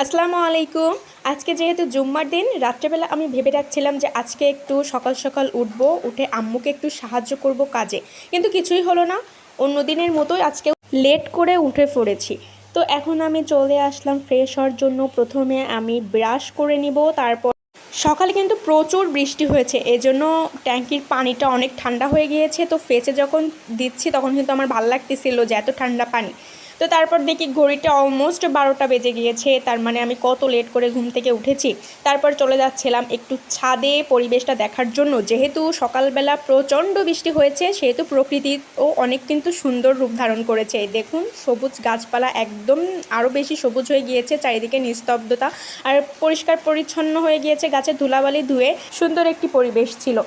আসসালামু আলাইকুম। আজকে যেহেতু জুম্মার দিন, রাত্রেবেলা আমি ভেবে রাখছিলাম যে আজকে একটু সকাল সকাল উঠবো, উঠে আম্মুকে একটু সাহায্য করব কাজে। কিন্তু কিছুই হলো না। অন্য দিনের মতোই আজকে লেট করে উঠে পড়েছি। তো এখন আমি চলে আসলাম ফ্রেশ হওয়ার জন্য। প্রথমে আমি ব্রাশ করে নিব, তারপর সকালে কিন্তু প্রচুর বৃষ্টি হয়েছে, এজন্য ট্যাঙ্কির পানিটা অনেক ঠান্ডা হয়ে গিয়েছে। তো ফেসে যখন দিচ্ছি, তখন কিন্তু আমার ভালো লাগতেছিল যে এত ঠান্ডা পানি। তো তারপর দেখি ঘড়িটা অলমোস্ট বারোটা বেজে গিয়েছে, তার মানে আমি কত লেট করে ঘুম থেকে উঠেছি। তারপর চলে যাচ্ছিলাম একটু ছাদে পরিবেশটা দেখার জন্য। যেহেতু সকালবেলা প্রচণ্ড বৃষ্টি হয়েছে, সেহেতু প্রকৃতিও অনেক কিন্তু সুন্দর রূপ ধারণ করেছে। দেখুন, সবুজ গাছপালা একদম আরও বেশি সবুজ হয়ে গিয়েছে, চারিদিকে নিস্তব্ধতা। আর পরিষ্কার পরিচ্ছন্ন হয়ে গিয়েছে গাছের ধুলাবালি ধুয়ে সুন্দর একটি পরিবেশ ছিল।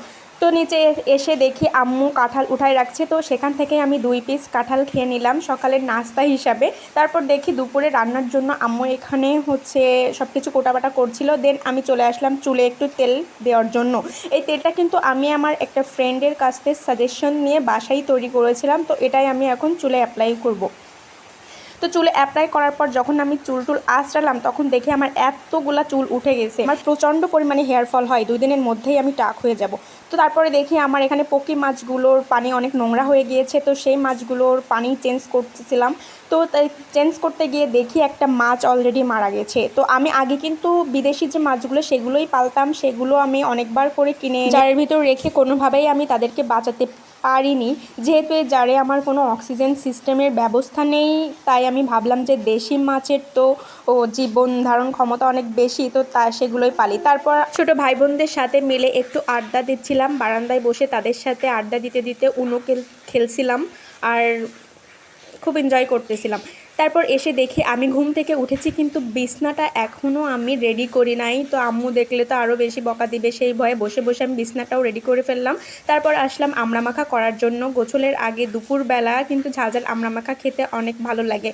তো নিচে এসে দেখি আম্মু কাঁঠাল উঠায় রাখছে। তো সেখান থেকে আমি দুই পিস কাঁঠাল খেয়ে নিলাম সকালের নাস্তা হিসাবে। তারপর দেখি দুপুরে রান্নার জন্য আম্মু এখানে হচ্ছে সব কিছু কোটাবাটা করছিল। দেন আমি চলে আসলাম চুলে একটু তেল দেওয়ার জন্য। এই তেলটা কিন্তু আমি আমার একটা ফ্রেন্ডের কাছ থেকে সাজেশন নিয়ে বাসায় তৈরি করেছিলাম। তো এটাই আমি এখন চুলে অ্যাপ্লাই করব। তো চুলে অ্যাপ্লাই করার পর যখন আমি চুল টুল আঁচড়ালাম, তখন দেখে আমার এতগুলা চুল উঠে গেছে। আমার প্রচণ্ড পরিমাণে হেয়ার ফল হয়, দুই দিনের মধ্যেই আমি টাক হয়ে যাব। তো তারপরে দেখি আমার এখানে পকি মাছগুলোর পানি অনেক নোংরা হয়ে গিয়েছে, তো সেই মাছগুলোর পানি চেঞ্জ করতেছিলাম। তো তাই চেঞ্জ করতে গিয়ে দেখি একটা মাছ অলরেডি মারা গেছে। তো আমি আগে কিন্তু বিদেশি যে মাছগুলো, সেগুলোই পালতাম, সেগুলো আমি অনেকবার করে কিনে জারের ভিতর রেখে কোনোভাবেই আমি তাদেরকে বাঁচাতে পারিনি। যেহেতু এই জারে আমার কোনো অক্সিজেন সিস্টেমের ব্যবস্থা নেই, তাই আমি ভাবলাম যে দেশি মাছের তো, ও জীবন ধারণ ক্ষমতা অনেক বেশি, তো তা সেগুলোই পালি। তারপর ছোট ভাই বোনদের সাথে মিলে একটু আড্ডা দিচ্ছিলাম। বারান্দায় বসে তাদের সাথে আড্ডা দিতে দিতে উনো খেল, খেলছিলাম আর খুব এনজয় করতেছিলাম। তারপর এসে দেখি আমি ঘুম থেকে উঠেছি, কিন্তু বিছনাটা এখনও আমি রেডি করি নাই। তো আম্মু দেখলে তো আরও বেশি বকা দিবে সেই ভয়ে বসে বসে আমি বিছনাটাও রেডি করে ফেললাম। তারপর আসলাম আমড়া মাখা করার জন্য। গোছলের আগে দুপুরবেলা কিন্তু ঝালঝাল আমড়া মাখা খেতে অনেক ভালো লাগে।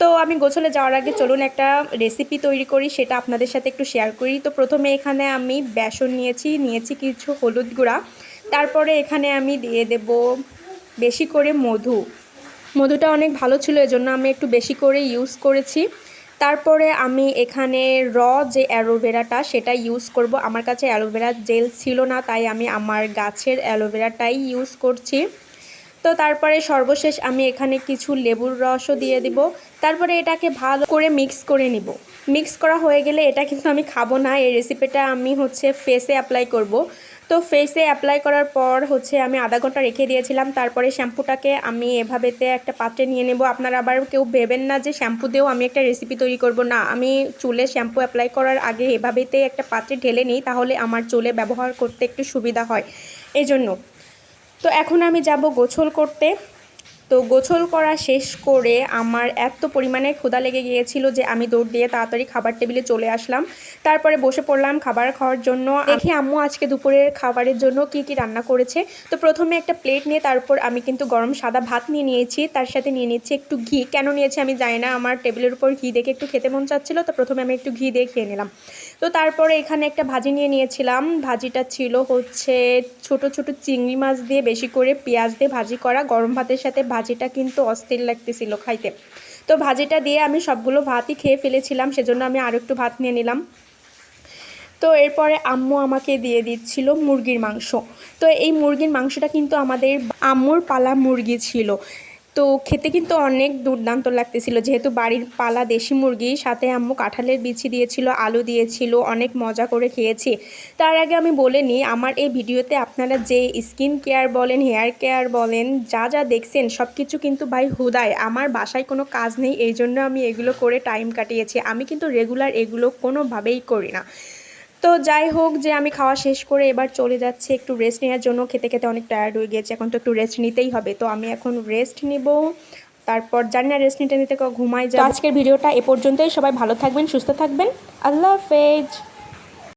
তো আমি গোছলে যাওয়ার আগে চলুন একটা রেসিপি তৈরি করি, সেটা আপনাদের সাথে একটু শেয়ার করি। তো প্রথমে এখানে আমি বেসন নিয়েছি নিয়েছি কিছু হলুদ গুঁড়া। তারপরে এখানে আমি দিয়ে দেব বেশি করে মধু। মধুটা অনেক ভালো ছিল, এজন্য আমি একটু বেশি করে ইউজ করেছি। তারপরে আমি এখানে র যে অ্যালোভেরাটা সেটা ইউজ করব। আমার কাছে অ্যালোভেরা জেল ছিল না, তাই আমি আমার গাছের অ্যালোভেরাটাই ইউজ করছি। তো তারপরে সর্বশেষ আমি এখানে কিছু লেবুর রসও দিয়ে দিব। তারপরে এটাকে ভালো করে মিক্স করে নিব। মিক্স করা হয়ে গেলে এটা কিন্তু আমি খাব না, এই রেসিপিটা আমি হচ্ছে ফেসে অ্যাপ্লাই করব। তো ফেসে অ্যাপ্লাই করার পর হচ্ছে আমি আধা ঘণ্টা রেখে দিয়েছিলাম। তারপরে শ্যাম্পুটাকে আমি এভাবেতে একটা পাত্রে নিয়ে নেব। আপনারা আবার কেউ ভেবেন না যে শ্যাম্পু দিয়েও আমি একটা রেসিপি তৈরি করব। না, আমি চুলে শ্যাম্পু অ্যাপ্লাই করার আগে এভাবেতে একটা পাত্রে ঢেলে নিই, তাহলে আমার চুলে ব্যবহার করতে একটু সুবিধা হয়। এই জন্য তো এখন আমি যাব গোছল করতে। তো গোছল করা শেষ করে আমার এত পরিমাণে ক্ষুধা লেগে গিয়েছিল যে আমি দৌড় দিয়ে তাড়াতাড়ি খাবার টেবিলে চলে আসলাম। তারপরে বসে পড়লাম খাবার খাওয়ার জন্য। দেখি আম্মু আজকে দুপুরের খাবারের জন্য কি কি রান্না করেছে। তো প্রথমে একটা প্লেট নিয়ে তারপর আমি কিন্তু গরম সাদা ভাত নিয়ে নিয়েছি। তার সাথে নিয়ে নিচ্ছি একটু ঘি। কেন নিয়েছি আমি জানি না। আমার টেবিলের উপর ঘি দেখে একটু খেতে মন চাচ্ছিলো। তো প্রথমে আমি একটু ঘি দিয়ে খেয়ে নিলাম। তো তারপরে এখানে একটা ভাজি নিয়ে নিয়েছিলাম। ভাজিটা ছিল হচ্ছে ছোট ছোট চিংড়ি মাছ দিয়ে বেশি করে পেঁয়াজ দিয়ে ভাজি করা। গরম ভাতের সাথে ভাজিটা কিন্তু অস্থির লাগতেছিল খাইতে। তো ভাজিটা দিয়ে আমি সবগুলো ভাতই খেয়ে ফেলেছিলাম, সেজন্য আমি আরও একটু ভাত নিয়ে নিলাম। তো এরপরে আম্মু আমাকে দিয়ে দিচ্ছিল মুরগির মাংস। তো এই মুরগির মাংসটা কিন্তু আমাদের আম্মুর পালা মুরগি ছিল। তো খেতে কিন্তু অনেক দুর্দান্ত লাগতেছিল। যেহেতু বাড়ির পালা দেশি মুরগি, সাথে আম্মু কাঁঠালের বিচি দিয়েছিল, আলু দিয়েছিল, অনেক মজা করে খেয়েছি। তার আগে আমি বলে নিই, আমার এই ভিডিওতে আপনারা যে স্কিন কেয়ার বলেন, হেয়ার কেয়ার বলেন, যা যা দেখছেন সব কিছু কিন্তু ভাই হুদায়। আমার বাসায় কোনো কাজ নেই এই জন্য আমি এগুলো করে টাইম কাটিয়েছি। আমি কিন্তু রেগুলার এগুলো কোনোভাবেই করি না। তো যাই হোক যে আমি খাওয়া শেষ করে এবার চলে যাচ্ছি একটু রেস্ট নেওয়ার জন্য। খেতে খেতে অনেক টায়ার্ড হয়ে গেছে এখন তো একটু রেস্ট নিতেই হবে। তো আমি এখন রেস্ট নিব, তারপর জানি না রেস্ট নিতে নিতে ঘুমাই যাব। আজকের ভিডিওটা এ পর্যন্তই, সবাই ভালো থাকবেন, সুস্থ থাকবেন। আল্লাহ হাফেজ।